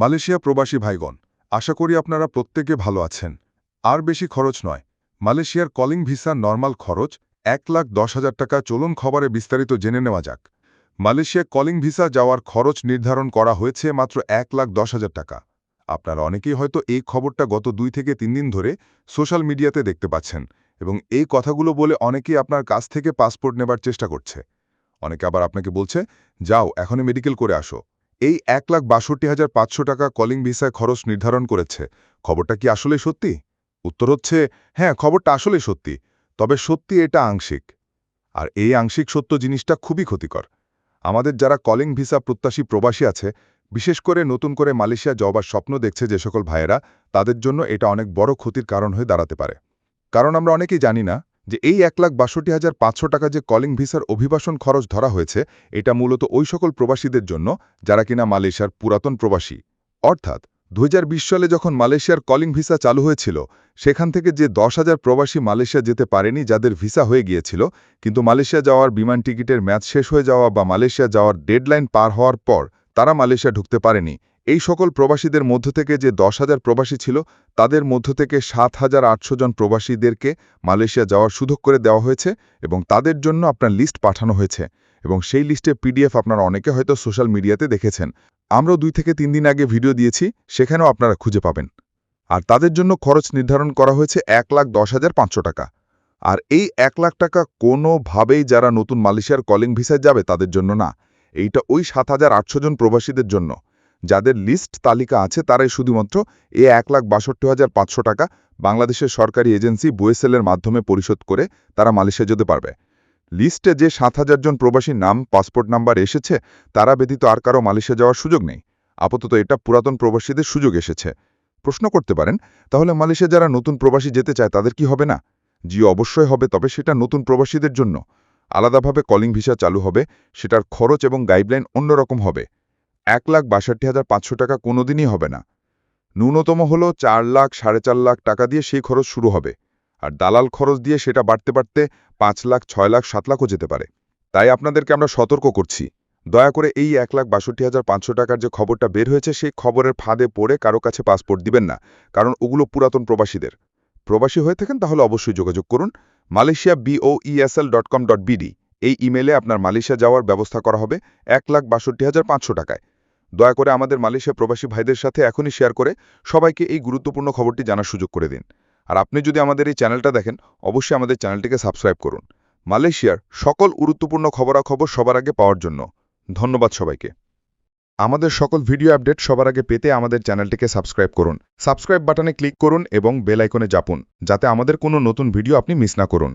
Malaysia প্রবাসী ভাইগণ, আশা করি আপনারা প্রত্যেকে ভালো আছেন। আর বেশি খরচ নয়। মালয়েশিয়ার কলিং ভিসা নর্মাল খরচ এক লাখ দশ হাজার টাকা। চলুন খবরে বিস্তারিত জেনে নেওয়া যাক। মালয়েশিয়া কলিং ভিসা যাওয়ার খরচ নির্ধারণ করা হয়েছে মাত্র এক লাখ দশ হাজার টাকা। আপনারা অনেকেই হয়তো এই খবরটা গত দুই থেকে তিন দিন ধরে সোশ্যাল মিডিয়াতে দেখতে পাচ্ছেন এবং এই কথাগুলো বলে অনেকেই আপনার কাছ থেকে পাসপোর্ট নেবার চেষ্টা করছে। অনেকে আবার আপনাকে বলছে, যাও, এখনই মেডিকেল করে আসো। এই এক লাখ বাষট্টি হাজার পাঁচশো টাকা কলিং ভিসায় খরচ নির্ধারণ করেছে। খবরটা কি আসলে সত্যি? উত্তর হচ্ছে হ্যাঁ খবরটা আসলে সত্যি, তবে সত্যি এটা আংশিক। আর এই আংশিক সত্য জিনিসটা খুবই ক্ষতিকর। আমাদের যারা কলিং ভিসা প্রত্যাশী প্রবাসী আছে, বিশেষ করে নতুন করে মালয়েশিয়া যাওয়ার স্বপ্ন দেখছে যে সকল ভাইয়েরা, তাদের জন্য এটা অনেক বড় ক্ষতির কারণ হয়ে দাঁড়াতে পারে। কারণ আমরা অনেকেই জানি না যে এই এক লাখ বাষট্টি হাজার পাঁচশো টাকা যে কলিং ভিসার অভিবাসন খরচ ধরা হয়েছে, এটা মূলত ওই সকল প্রবাসীদের জন্য, যারা কিনা মালয়েশিয়ার পুরাতন প্রবাসী। অর্থাৎ দুহাজার বিশ সালে যখন মালয়েশিয়ার কলিং ভিসা চালু হয়েছিল, সেখান থেকে যে দশ হাজার প্রবাসী মালয়েশিয়া যেতে পারেনি যাদের ভিসা হয়ে গিয়েছিল, কিন্তু মালয়েশিয়া যাওয়ার বিমান টিকিটের ম্যাচ শেষ হয়ে যাওয়া বা মালয়েশিয়া যাওয়ার ডেডলাইন পার হওয়ার পর, তারা মালয়েশিয়া ঢুকতে পারেনি। এই সকল প্রবাসীদের মধ্য থেকে যে দশ হাজার প্রবাসী ছিল, তাদের মধ্য থেকে সাত হাজার আটশো জন প্রবাসীদেরকে মালয়েশিয়া যাওয়ার সুযোগ করে দেওয়া হয়েছে এবং তাদের জন্য আপনার লিস্ট পাঠানো হয়েছে। এবং সেই লিস্টে পিডিএফ আপনারা অনেকে হয়তো সোশ্যাল মিডিয়াতে দেখেছেন। আমরাও দুই থেকে তিন দিন আগে ভিডিও দিয়েছি, সেখানেও আপনারা খুঁজে পাবেন। আর তাদের জন্য খরচ নির্ধারণ করা হয়েছে এক লাখ দশ হাজার পাঁচশো টাকা। আর এই এক লাখ টাকা কোনোভাবেই যারা নতুন মালয়েশিয়ার কলিং ভিসায় যাবে তাদের জন্য না। এইটা ওই সাত হাজার আটশো জন প্রবাসীদের জন্য। যাদের লিস্ট তালিকা আছে তারাই শুধুমাত্র এ এক লাখ বাষট্টি হাজার পাঁচশো টাকা বাংলাদেশের সরকারি এজেন্সি বুয়েসেলের মাধ্যমে পরিশোধ করে তারা মালয়েশিয়া যেতে পারবে। লিস্টে যে সাত হাজার জন প্রবাসীর নাম, পাসপোর্ট নাম্বার এসেছে, তারা ব্যতীত আর কারও মালয়েশিয়া যাওয়ার সুযোগ নেই। আপাতত এটা পুরাতন প্রবাসীদের সুযোগ এসেছে। প্রশ্ন করতে পারেন, তাহলে মালয়েশিয়া যারা নতুন প্রবাসী যেতে চায় তাদের কি হবে না? জি, অবশ্যই হবে, তবে সেটা নতুন প্রবাসীদের জন্য। আলাদাভাবে কলিং ভিসা চালু হবে, সেটার খরচ এবং গাইডলাইন অন্যরকম হবে। এক লাখ বাষট্টি হাজার পাঁচশো টাকা কোনোদিনই হবে না। ন্যূনতম হল চার লাখ, সাড়ে চার লাখ টাকা দিয়ে সেই খরচ শুরু হবে। আর দালাল খরচ দিয়ে সেটা বাড়তে বাড়তে পাঁচ লাখ, ছয় লাখ, সাত লাখও যেতে পারে। তাই আপনাদেরকে আমরা সতর্ক করছি। দয়া করে এই এক লাখ বাষট্টি হাজার পাঁচশো টাকার যে খবরটা বের হয়েছে, সেই খবরের ফাঁদে পড়ে কারও কাছে পাসপোর্ট দিবেন না, কারণ ওগুলো পুরাতন প্রবাসীদের। প্রবাসী হয়ে থাকেন তাহলে অবশ্যই যোগাযোগ করুন। Malaysia BOESL dot com dot BD এই ইমেলে আপনার মালয়েশিয়া যাওয়ার ব্যবস্থা করা হবে এক লাখ বাষট্টি হাজার পাঁচশো টাকায়। দয়া করে আমাদের মালয়েশিয়া প্রবাসী ভাইদের সাথে এখনই শেয়ার করে সবাইকে এই গুরুত্বপূর্ণ খবরটি জানার সুযোগ করে দিন। আর আপনি যদি আমাদের এই চ্যানেলটা দেখেন, অবশ্যই আমাদের চ্যানেলটিকে সাবস্ক্রাইব করুন। মালয়েশিয়ার সকল গুরুত্বপূর্ণ খবরাখবর সবার আগে পাওয়ার জন্য ধন্যবাদ সবাইকে। আমাদের সকল ভিডিও আপডেট সবার আগে পেতে আমাদের চ্যানেলটিকে সাবস্ক্রাইব করুন। সাবস্ক্রাইব বাটনে ক্লিক করুন এবং বেল আইকনে চাপুন যাতে আমাদের কোনো নতুন ভিডিও আপনি মিস না করুন।